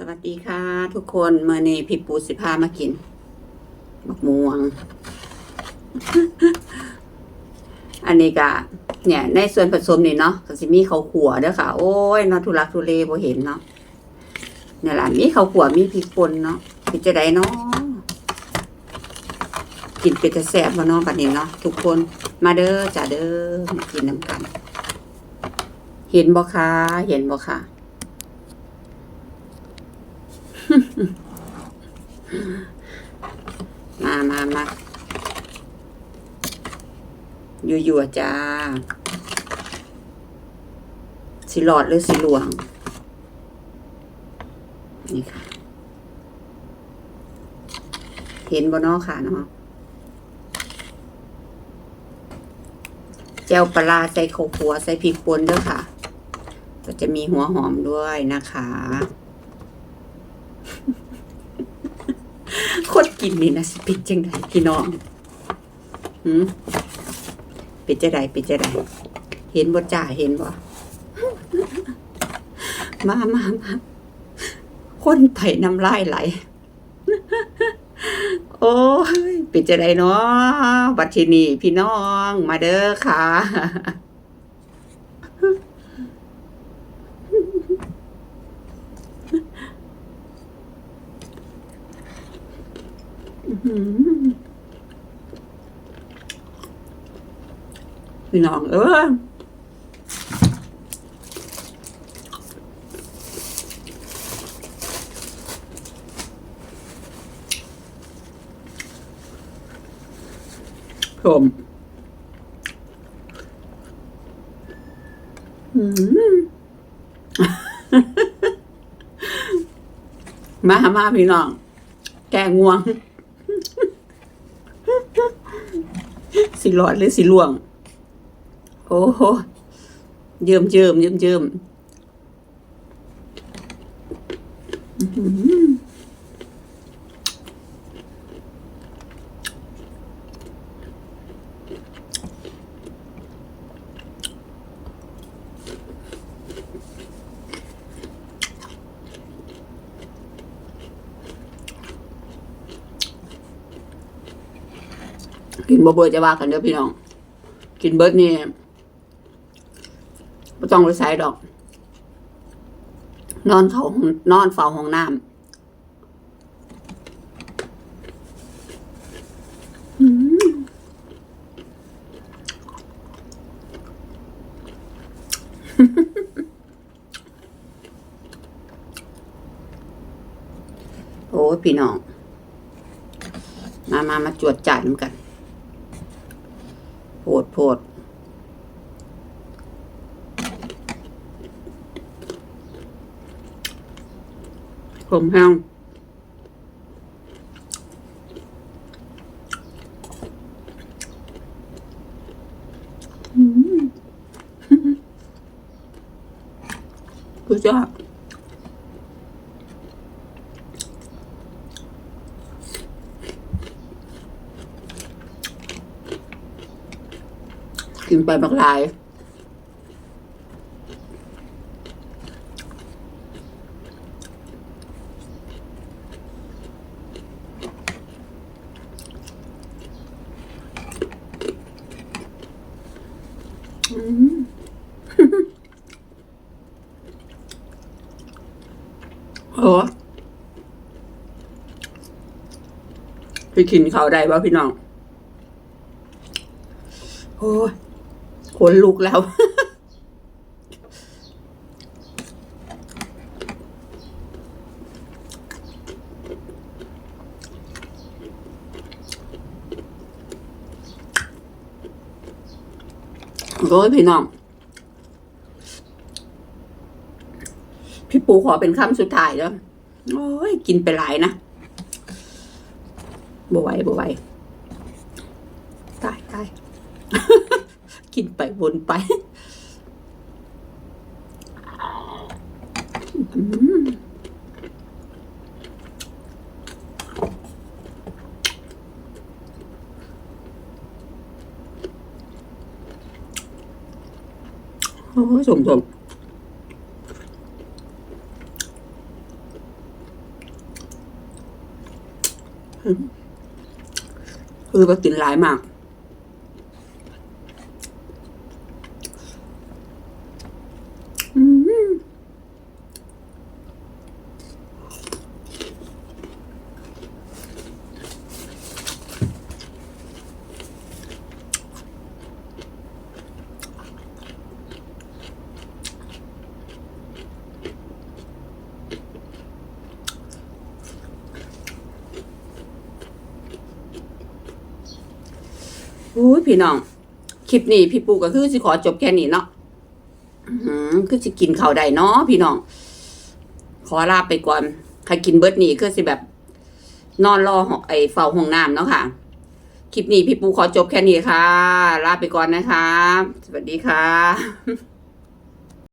สวัสดีค่ะ ทุกคนเมื่อนี้พี่ปูสิพามากินบักม่วง อันนี้ก็เนี่ย ในส่วนผสมนี่เนาะก็สิมีข้าวขัวเด้อค่ะ โอ้ยเนาะทุลักทุเลบ่เห็นเนาะเนี่ยล่ะมีข้าวขัวมีพริกป่นเนาะเป็นจะได้เนาะกินเป็นจะแซ่บบ่เนาะบัดนี้เนาะทุกคนมาเด้อจ้าเด้อมากินน้ำกัน เห็นบ่คะเห็นบ่คะ มามามาอยู่อยู่ๆจ้าสิหลอดหรือสิหลวง นี่ค่ะ เห็นบ่เนอค่ะเนาะแจวปลาใส่ข้าวคัวใส่พริกป่นด้วยค่ะ ก็จะมีหัวหอมด้วยนะคะ คนกินนี่นะสิเป็นจังไดพี่น้องหืมป็นจะไดป็นจะไดเห็นบ่จ่าเห็นบ่มามามาคนไผ่น้ำลายไหล โอ้ยป็นจะไดเนาะบัดทีนี้พี่น้องมาเด้อค่ะ พี่น้อง เออผมอืมมา มา พี่น้อง แกง่วง สิหลอดหรือสิล่วง โอ้โหเยิมเยิมเยิมเยิม กินบ่เบื่อจะว่ากันเด้อพี่น้อง กินเบิร์ดนี่ไม่ต้องไปใส่ดอก นอนเขาห้องนอนเฝ้าห้องน้ำโอ้พี่น้อง มามามาจวดจ่ายน้ำกัน พดโพดผมแห้งอืมสุดยอด กินไปบักหลายอืมโอ้ไปกินเขาได้ป่ะพี่น้อง โอ้ ขนลุกแล้ว โอ้ยพี่น้อง พี่ปูขอเป็นคำสุดท้ายแล้ว โอ้ย กินไปหลายนะบ่ไหวบ่ไหว กินไปวนไปโอ้สมสมคือว่ากินหลายมาก อุ้ยพี่น้อง คลิปนี้พี่ปูก็คือสิขอจบแค่นี้เนาะอือคือสิกินข้าวได้เนาะพี่น้อง ขอลาไปก่อนใครกินเบิร์ดนี่คือสิแบบ นอนรอไอไอเฝ้าห้องน้ำเนาะค่ะ คลิปนี้พี่ปูขอจบแค่นี้ค่ะ ลาไปก่อนนะคะ สวัสดีค่ะ